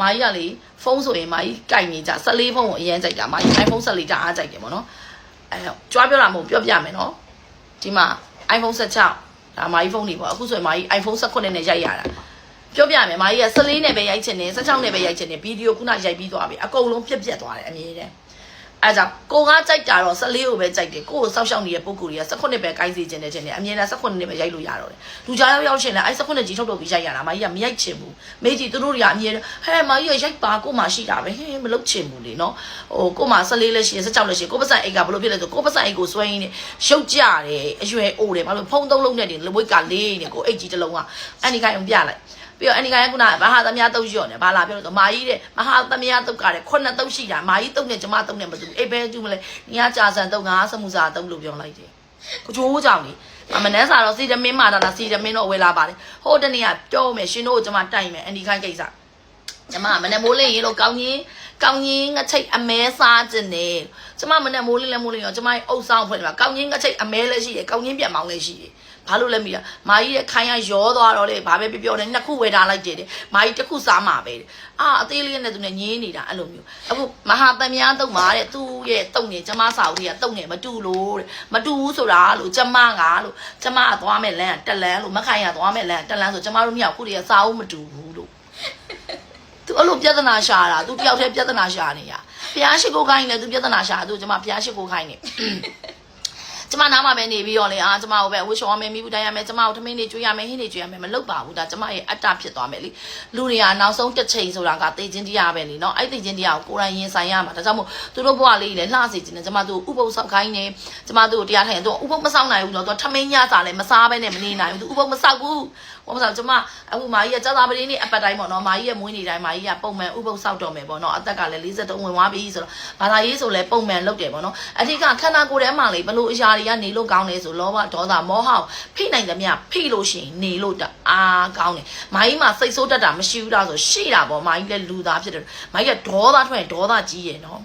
မာကြီးကလေဖုန်းဆိုရင်မာကြီးကြိုက်နေကြ14ဖုန်းကိုအရင်ကြိုက်တာမာကြီး iPhone 14ကြအားကြိုက်တယ်ပေါ့နော်အဲကြွားပြောတာမဟုတ်ပြောပြမယ်နော်ဒီမှာ iPhone 16ဒါမာကြီးဖုန်းတွေပေါ့အခုဆိုရင်မာကြီး iPhone 16နဲ့ရိုက်ရတာပြောပြမယ်မာကြီးက14နဲ့ပဲရိုက်ချင်တယ်16နဲ့ပဲရိုက်ချင်တယ်ဗီဒီယိုခုနရိုက်ပြီးသွားပြီအကုန်လုံးပြက်ပြက်သွားတယ်အမြင်တဲ့ အဲကြောင့်ကိုကကြိုက်တာတော့14ကိုပဲကြိုက်တယ်ကိုကိုစောက်ရှောက်နေတဲ့ပုံကူတွေက18ပဲကိုင်းစီခြင်းနဲ့ခြင်းနဲ့အမြင်နဲ့18နဲ့ပဲရိုက်လို့ရတော့တယ်လူကြားရောက်ရောက်ရှင်လဲအဲ18ကြီးထုတ်ထုတ်ပြီးရိုက်ရတာမာကြီးကမရိုက်ချင်ဘူးမေကြီးသူတို့တွေကအမြင်ဟဲ့မာကြီးကရိုက်ပါကိုမှရှိတာပဲဟင်းမလုပ်ချင်ဘူးလေနော်ဟိုကိုမှ14လက်ရှိ16လက်ရှိကိုပစံအိတ်ကဘလို့ဖြစ်လဲဆိုကိုပစံအိတ်ကိုဆွဲရင်းနဲ့ရုပ်ကြတယ်အရွယ်အိုတယ်ဘာလို့ဖုံးသုံးလုံးနဲ့တင်လဝိတ်ကလေးနေကိုအိတ်ကြီးတစ်လုံးကအန်ဒီခိုင်အောင်ပြလိုက် ပြီးတော့အန်ဒီခိုင်ကခုနမဟာသမ ्या တုတ်ရော့နေဘာလာပြောလို့မာကြီးတဲ့မဟာသမ ्या တုတ်ကတဲ့ခုနှစ်တုတ်ရှိတာမာကြီးတုတ်နဲ့ကျမတုတ်နဲ့မတူအိတ်ပဲကျူးမလဲညီကကြာဆန်တုတ်ငါစမှုစာတုတ်လို့ပြောလိုက်တယ်ကိုချိုးကြောင်လေအမနန်းစာတော့စီတမင်းမာတာလားစီတမင်းတော့ဝယ်လာပါတယ်ဟိုတနေ့ကပြောမယ်ရှင်တို့ကိုကျမတိုက်မယ်အန်ဒီခိုင်ကိစ္စကျမမနဲ့မိုးလင်းရေလို့ကောင်းကြီးကောင်းကြီးငချိတ်အမဲစားခြင်းနေ ကျမမနဲ့မိုးလင်းလဲမိုးလင်းရောကျမရဲ့အုပ်ဆောင်ဖွင့်မှာကောင်းကြီးငချိတ်အမဲလည်းရှိတယ်ကောင်းကြီးပြန်မောင်းလည်းရှိတယ်ဘာလို့လဲမီးတာမာကြီးရဲ့ခိုင်းရရောသွားတော့လေဘာပဲပြောပြောနေနှစ်ခုဝယ်ထားလိုက်တယ်တဲ့မာကြီးတစ်ခုစားမှာပဲတဲ့အာအသေးလေးနဲ့သူနဲ့ညင်းနေတာအဲ့လိုမျိုးအခုမဟာတမယာတုံမာတဲ့သူ့ရဲ့တုံနေကျမစာဦးကြီးကတုံနေမတူလို့တဲ့မတူဘူးဆိုတာလို့ကျမကလို့ကျမကသွားမဲ့လမ်းကတက်လန်းလို့မခိုင်ရသွားမဲ့လမ်းကတက်လန်းဆိုကျမတို့မြောက်ခုတည်းကစာဦးမတူဘူးလို့သူအဲ့လိုပြဿနာရှာတာသူတယောက်တည်းပြဿနာရှာနေရ ဘုရားရှိခိုးခိုင်းနေသူပြဿနာရှာသူကျမဘုရားရှိခိုးခိုင်းနေ ကျမနားမှာပဲနေပြီးတော့လေအာကျမကိုပဲဝှရှော်မယ်မိဘူးတိုင်းရမယ်ကျမကိုထမင်းနေကျွေးရမယ်ဟင်းနေကျွေးရမယ်မလုပ်ပါဘူးဒါကျမရဲ့အတ္တဖြစ်သွားမယ်လေလူတွေကနောက်ဆုံးတစ်ချိန်ဆိုတာကသိချင်းတရားပဲလေနော်အဲ့သိချင်းတရားကိုကိုယ်တိုင်ရင်ဆိုင်ရမှာဒါကြောင့်မို့သူတို့ဘဝလေးလေလှစေခြင်းနဲ့ကျမတို့ဥပုသ်ဆောက်ခိုင်းနေကျမတို့တရားထိုင်ရင်သူဥပုသ်မဆောက်နိုင်ဘူးတော့သူထမင်းညစာလည်းမစားဘဲနဲ့မနေနိုင်ဘူးသူဥပုသ်မဆောက်ဘူးဘာမှမဆောက်ကျမအခုမာကြီးကကြာသာပတိနေ့အပတ်တိုင်းပေါ့နော်မာကြီးရဲ့မွေးနေ့တိုင်းမာကြီးကပုံမှန်ဥပုသ်ဆောက်တော့မယ်ပေါ့နော်အသက်ကလည်း53ဝင်သွားပြီဆိုတော့ဘာသာရေးဆိုလည်းပုံမှန်လုပ်တယ်ပေါ့နော်အဓိကခန္ဓာကိုယ်ထဲမှာလေဘလို့အရာတွေကနေလို့ကောင်းတယ်ဆိုလောဘဒေါသမောဟကိုဖိနိုင်သမျှဖိလို့ရှိရင်နေလို့တအားကောင်းတယ်မာကြီးမှာစိတ်ဆိုးတတ်တာမရှိဘူးလားဆိုရှိတာပေါ့မာကြီးလည်းလူသားဖြစ်တယ်မာကြီးကဒေါသထွက်ရင်ဒေါသကြီးရယ်နော်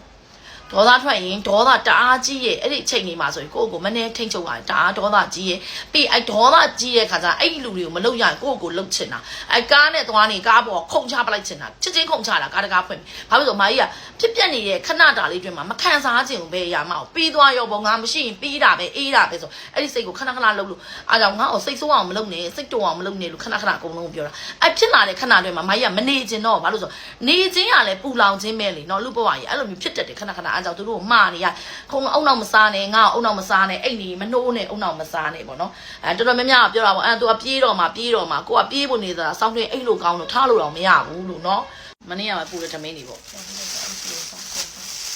ဒေါသထွက်ရင်ဒေါသတအားကြီးရဲ့အဲ့ဒီအချိန်လေးမှာဆိုရင်ကိုယ့်ကိုမနဲ့ထိန်ချုပ်ရတယ်တအားဒေါသကြီးရဲ့ပြီးအဲ့ဒေါသကြီးရဲ့ခါကျအဲ့ဒီလူတွေကိုမလုပ်ရရင်ကိုယ့်ကိုလှုပ်ချင်တာအဲ့ကားနဲ့သွားနေကားပေါ်ခုန်ချပလိုက်ချင်တာချက်ချင်းခုန်ချတာကားတကားဖွင့်ဘာလို့ဆိုမာကြီးကဖြစ်ပြက်နေတဲ့ခဏတာလေးတွင်မှာမခံစားခြင်းကိုပဲရမှာပြီးသွားရောပေါ့ငါမရှိရင်ပြီးတာပဲအေးတာပဲဆိုအဲ့ဒီစိတ်ကိုခဏခဏလှုပ်လို့အားကြောင့်ငါ့ကိုစိတ်ဆိုးအောင်မလုပ်နဲ့စိတ်တုံအောင်မလုပ်နဲ့လို့ခဏခဏအကုန်လုံးပြောတာအဲ့ဖြစ်လာတဲ့ခဏတွင်မှာမာကြီးကမနေခြင်းတော့ဘာလို့ဆိုနေခြင်းကလည်းပူလောင်ခြင်းပဲလေနော်လူဘဝကြီးအဲ့လိုမျိုးဖြစ်တတ်တယ်ခဏခဏအားကြောင့်သူတို့မှားနေရခုံအုံနောက်မစားနဲ့ငါ့အုံနောက်မစားနဲ့အဲ့ဒီမနှိုးနဲ့အုံနောက်မစားနဲ့ပေါ့နော်အဲတော်တော်များများပြောတာပေါ့အဲသူကပြေးတော့မှပြေးတော့မှကိုကပြေးဖို့နေတာစောင်းတွင်အဲ့လိုကောင်းလို့ထားလို့တော့မရဘူးလို့နော်မနေ့ကမှပူတဲ့သမင်းတွေပေါ့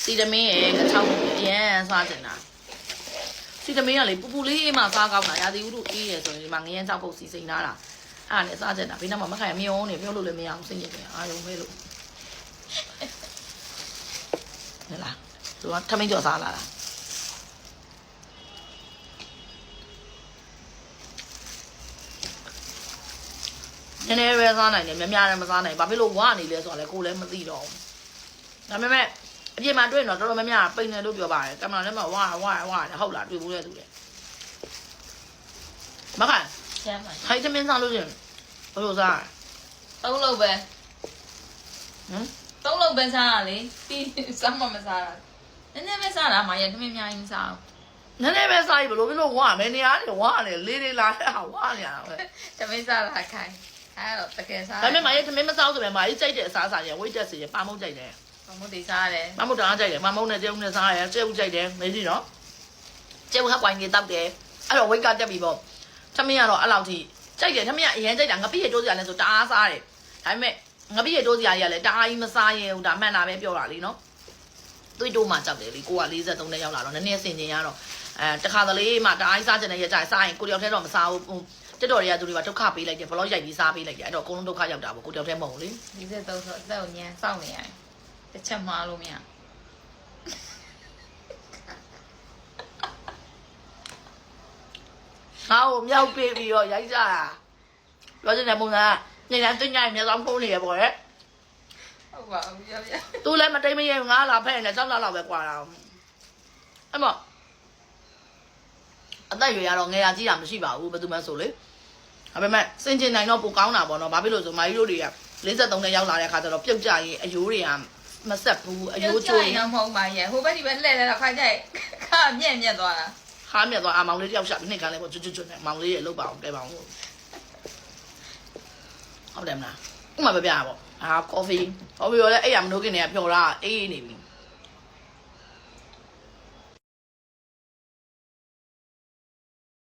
စီသမင်းရဲ့ငါချောက်အရန်စားတင်တာစီသမင်းကလေပူပူလေးမှစားကောင်းတာရာသီဥတုအေးရယ်ဆိုရင်ဒီမှာငရမ်းချောက်ပုတ်စီစိန်ထားတာအဲ့ဒါနဲ့စားကြတာဘေးနားမှာမခိုင်မြောင်းနေပြောလို့လည်းမရအောင်စိတ်ညစ်တယ်အာယုံမဲလို့ဟဲ့လား သူကထမင်းကြော်စားလာတာနည်းနည်းပဲစားနိုင်တယ်များများလည်းမစားနိုင်ဘာဖြစ်လို့ဝါနေလဲဆိုတာလည်းကိုယ်လည်းမသိတော့ဘူးဒါပေမဲ့အပြင်မှာတွေ့ရင်တော့တော်တော်များများပိန်တယ်လို့ပြောပါတယ်ကင်မရာထဲမှာဝါဝါဝါတယ်ဟုတ်လားတွေ့ဘူးလေသူလေမခိုင်ကျမ်းပါခိုင်သမင်းစားလို့ရှင်ဘယ်လိုစားသုံးလုံးပဲဟမ်သုံးလုံးပဲစားရလေပြီးစားမှမစားတာန ည်းနည်းပဲစားတာမရတမင်များကြီးမစားနည်းနည်းပဲစားပြီးဘယ်လိုဖြစ်လို့ဝါမယ်နေရာနေဝါနေလေးလေးလာတဲ့ဟာဝါနေရတာပဲဘူးတမင်စားတာခိုင်းအဲ့တော့တကယ်စားဒါပေမဲ့မရဲ့သမင်းမစားဆိုပေမဲ့မကြီးကြိုက်တဲ့အစားအစာတွေဝိတ်တက်စီရပါမုတ်ကြိုက်တယ်ဘမုတ်တေစားတယ်မမုတ်တအားကြိုက်တယ်မမုတ်နဲ့ကျုံနဲ့စားရကျုပ်ကြိုက်တယ်မေးကြည့်နော်ကျုပ်ဟပ်ပွိုင်းနေတောက်တယ်အဲ့တော့ဝိတ်ကတက်ပြီပေါ့သမင်းကတော့အဲ့လောက်ထိကြိုက်တယ်သမင်းကအရင်ကြိုက်တာငပိရတိုးစရာလဲဆိုတအားစားတယ်ဒါပေမဲ့ငပိရတိုးစရာကြီးကလည်းတအားကြီးမစားရင်ဟိုဒါမှန်တာပဲပြောတာလीနော် သွေးတိုးမှကြောက်တယ်လीကိုက43နဲ့ရောက်လာတော့နည်းနည်းဆင်ကျင်ရတော့အဲတခါတလေမှတအားကြီးစားကြတဲ့ရကြစားရင်ကိုတယောက်တည်းတော့မစားဘူးတက်တော်တွေကသူတွေကဒုက္ခပေးလိုက်တယ်ဘလော့ရိုက်ပြီးစားပေးလိုက်တယ်အဲ့တော့အကုန်လုံးဒုက္ခရောက်တာပေါ့ကိုတယောက်တည်းမဟုတ်ဘူးလေ43ဆိုအသက်ကိုညံစောင့်နေရတယ်တစ်ချက်မှားလို့မရငါ့ကိုမြောက်ပေးပြီးတော့ရိုက်ကြတာပြောချင်တဲ့ပုံစံကညနေတင်ညရင်မျက်စောင်းဖုံးနေရပေါ့လေ ဟုတ်ပါဘူးပြောပြသူလည်းမတိမ်မရဲငါလာဖဲ့နေကြောက်လာလောက်ပဲကွာတာအဲ့မအသက်ရွယ်ရတော့ငယ်ရကြီးတာမရှိပါဘူးဘယ်သူမှဆိုလေဒါပေမဲ့စင်ကျင်နိုင်တော့ပိုကောင်းတာပေါ့နော်ဘာဖြစ်လို့ဆိုမာကြီးတို့တွေက53နဲ့ရောက်လာတဲ့အခါကျတော့ပြုတ်ကြရင်အယိုးတွေကမဆက်ဘူးအယိုးကျိုးရင်တော့မဟုတ်ပါရဲ့ဟိုဘက်ဒီဘက်လှည့်လဲတော့ခါကြိုက်ခါမြက်မြက်သွားတာခါမြတ်သွားအမောင်လေးတယောက်ရှာပြီးနှစ်ကန်းလေးပေါ့ကျွတ်ကျွတ်ကျွတ်နဲ့မောင်လေးရဲ့လုတ်ပါအောင်ကဲပါအောင်လို့ဟုတ်တယ်မလား ဥမာပြပြပါပေါ့အာကော်ဖီကော်ဖီရောလည်းအဲ့ရမလို့ခင်နေကပျော်တာအေးနေပြီ